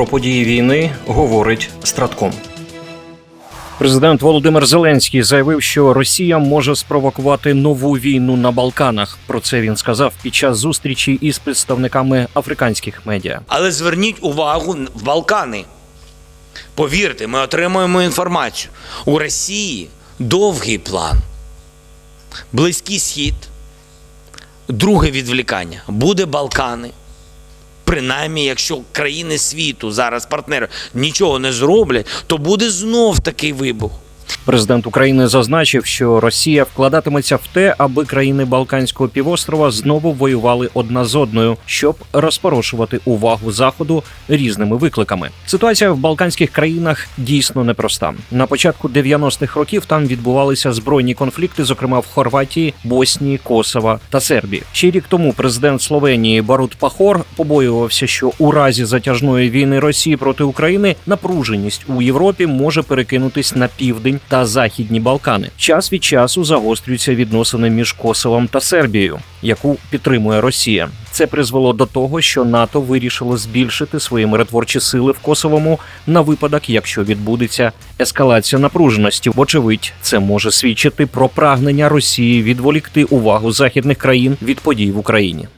Про події війни говорить Стратком. Президент Володимир Зеленський заявив, що Росія може спровокувати нову війну на Балканах. Про це він сказав під час зустрічі із представниками африканських медіа. Але зверніть увагу в Балкани. Повірте, ми отримуємо інформацію. У Росії довгий план. Близький схід. Друге відвлікання буде Балкани. Принаймні, якщо країни світу зараз партнери нічого не зроблять, то буде знов такий вибух. Президент України зазначив, що Росія вкладатиметься в те, аби країни Балканського півострова знову воювали одна з одною, щоб розпорошувати увагу заходу різними викликами. Ситуація в Балканських країнах дійсно непроста. На початку 90-х років там відбувалися збройні конфлікти, зокрема в Хорватії, Боснії, Косова та Сербії. Ще рік тому президент Словенії Барут Пахор побоювався, що у разі затяжної війни Росії проти України напруженість у Європі може перекинутись на південь та західні Балкани. Час від часу загострюються відносини між Косовом та Сербією, яку підтримує Росія. Це призвело до того, що НАТО вирішило збільшити свої миротворчі сили в Косовому на випадок, якщо відбудеться ескалація напруженості. Вочевидь, це може свідчити про прагнення Росії відволікти увагу західних країн від подій в Україні.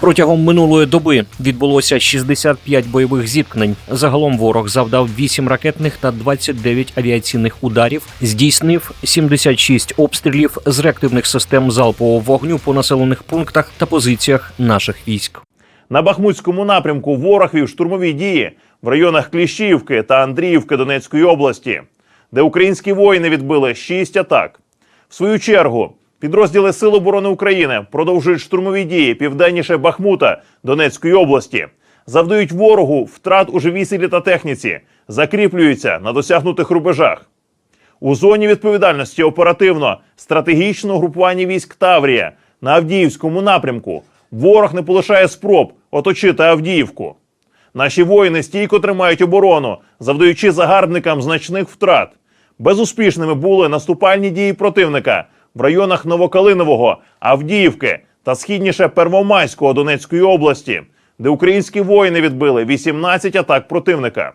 Протягом минулої доби відбулося 65 бойових зіткнень. Загалом ворог завдав 8 ракетних та 29 авіаційних ударів, здійснив 76 обстрілів з реактивних систем залпового вогню по населених пунктах та позиціях наших військ. На Бахмутському напрямку ворог вів штурмові дії в районах Кліщівки та Андріївки Донецької області, де українські воїни відбили шість атак. В свою чергу підрозділи Сил оборони України продовжують штурмові дії південніше Бахмута Донецької області, завдають ворогу втрат у живій силі та техніці, закріплюються на досягнутих рубежах. У зоні відповідальності оперативно стратегічного групування військ Таврія на Авдіївському напрямку ворог не полишає спроб оточити Авдіївку. Наші воїни стійко тримають оборону, завдаючи загарбникам значних втрат. Безуспішними були наступальні дії противника в районах Новокалинового, Авдіївки та східніше Первомайського Донецької області, де українські воїни відбили 18 атак противника.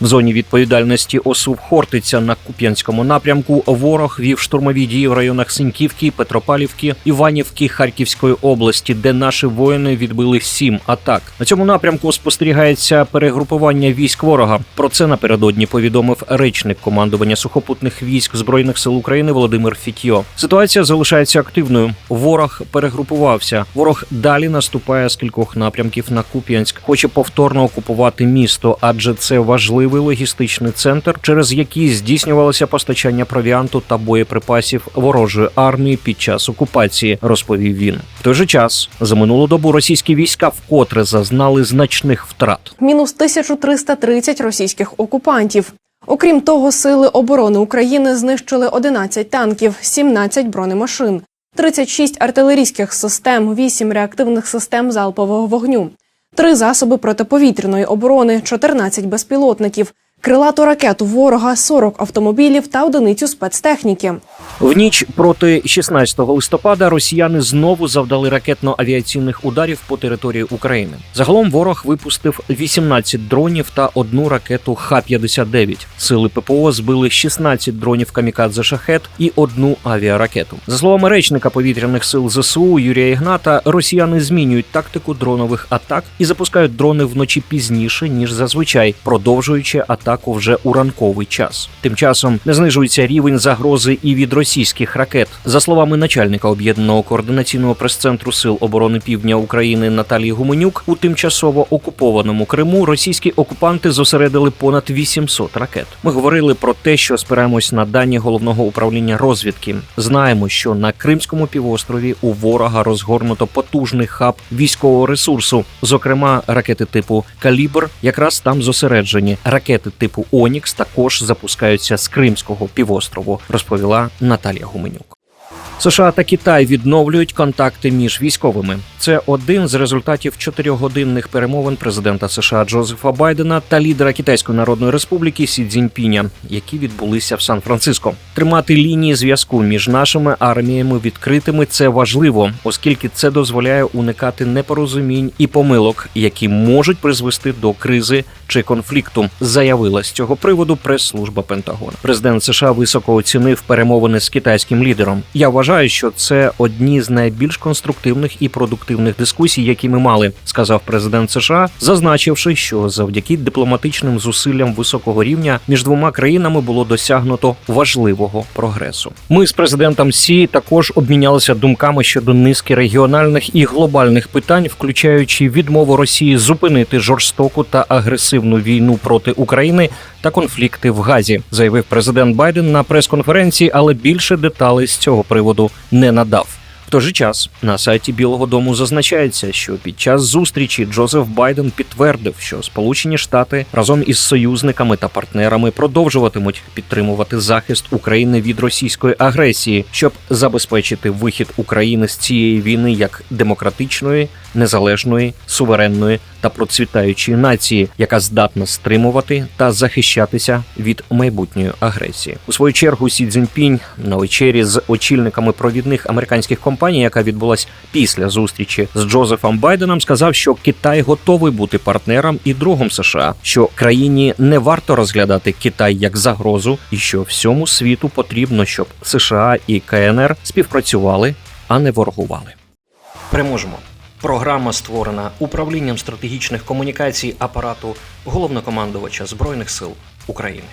В зоні відповідальності ОСУ Хортиця на Куп'янському напрямку ворог вів штурмові дії в районах Синьківки, Петропавлівки, Іванівки Харківської області, де наші воїни відбили сім атак. На цьому напрямку спостерігається перегрупування військ ворога. Про це напередодні повідомив речник командування сухопутних військ збройних сил України Володимир Фітьо. Ситуація залишається активною. Ворог перегрупувався. Ворог далі наступає з кількох напрямків на Куп'янськ. Хоче повторно окупувати місто, адже це важливий логістичний центр, через який здійснювалося постачання провіанту та боєприпасів ворожої армії під час окупації, розповів він. В той же час за минулу добу російські війська вкотре зазнали значних втрат. мінус 1330 російських окупантів. Окрім того, сили оборони України знищили 11 танків, 17 бронемашин, 36 артилерійських систем, 8 реактивних систем залпового вогню, 3 засоби протиповітряної оборони, 14 безпілотників, крилату ракету ворога, 40 автомобілів та одиницю спецтехніки. В ніч проти 16 листопада росіяни знову завдали ракетно-авіаційних ударів по території України. Загалом ворог випустив 18 дронів та одну ракету Х-59. Сили ППО збили 16 дронів камікадзе шахет і одну авіаракету. За словами речника повітряних сил ЗСУ Юрія Ігната, росіяни змінюють тактику дронових атак і запускають дрони вночі пізніше ніж зазвичай, продовжуючи атаку вже у ранковий час. Тим часом не знижується рівень загрози і від російських ракет. За словами начальника об'єднаного координаційного прес-центру сил оборони Півдня України Наталії Гуменюк, у тимчасово окупованому Криму російські окупанти зосередили понад 800 ракет. Ми говорили про те, що спираємось на дані головного управління розвідки. Знаємо, що на Кримському півострові у ворога розгорнуто потужний хаб військового ресурсу, зокрема ракети типу Калібр, якраз там зосереджені. Ракети типу Онікс також запускаються з Кримського півострову, розповіла Наталія Гуменюк. США та Китай відновлюють контакти між військовими. Це один з результатів чотирьохгодинних перемовин президента США Джозефа Байдена та лідера Китайської Народної Республіки Сі Цзіньпіня, які відбулися в Сан-Франциско. Тримати лінії зв'язку між нашими арміями відкритими це важливо, оскільки це дозволяє уникати непорозумінь і помилок, які можуть призвести до кризи чи конфлікту. Заявила з цього приводу прес-служба Пентагона. Президент США високо оцінив перемовини з китайським лідером. Я вважаю, що це одні з найбільш конструктивних і продуктивних дискусій, які ми мали, сказав президент США, зазначивши, що завдяки дипломатичним зусиллям високого рівня між двома країнами було досягнуто важливого прогресу. Ми з президентом Сі також обмінялися думками щодо низки регіональних і глобальних питань, включаючи відмову Росії зупинити жорстоку та агресивну війну проти України та конфлікти в Газі, заявив президент Байден на прес-конференції, але більше деталей з цього приводу не надав. В той же час на сайті Білого Дому зазначається, що під час зустрічі Джозеф Байден підтвердив, що Сполучені Штати разом із союзниками та партнерами продовжуватимуть підтримувати захист України від російської агресії, щоб забезпечити вихід України з цієї війни як демократичної, незалежної, суверенної та процвітаючої нації, яка здатна стримувати та захищатися від майбутньої агресії. У свою чергу Сі Цзіньпінь на вечері з очільниками провідних американських компаній, яка відбулась після зустрічі з Джозефом Байденом, сказав, що Китай готовий бути партнером і другом США, що країні не варто розглядати Китай як загрозу, і що всьому світу потрібно, щоб США і КНР співпрацювали, а не ворогували. Переможемо. Програма створена управлінням стратегічних комунікацій апарату головнокомандувача збройних сил України.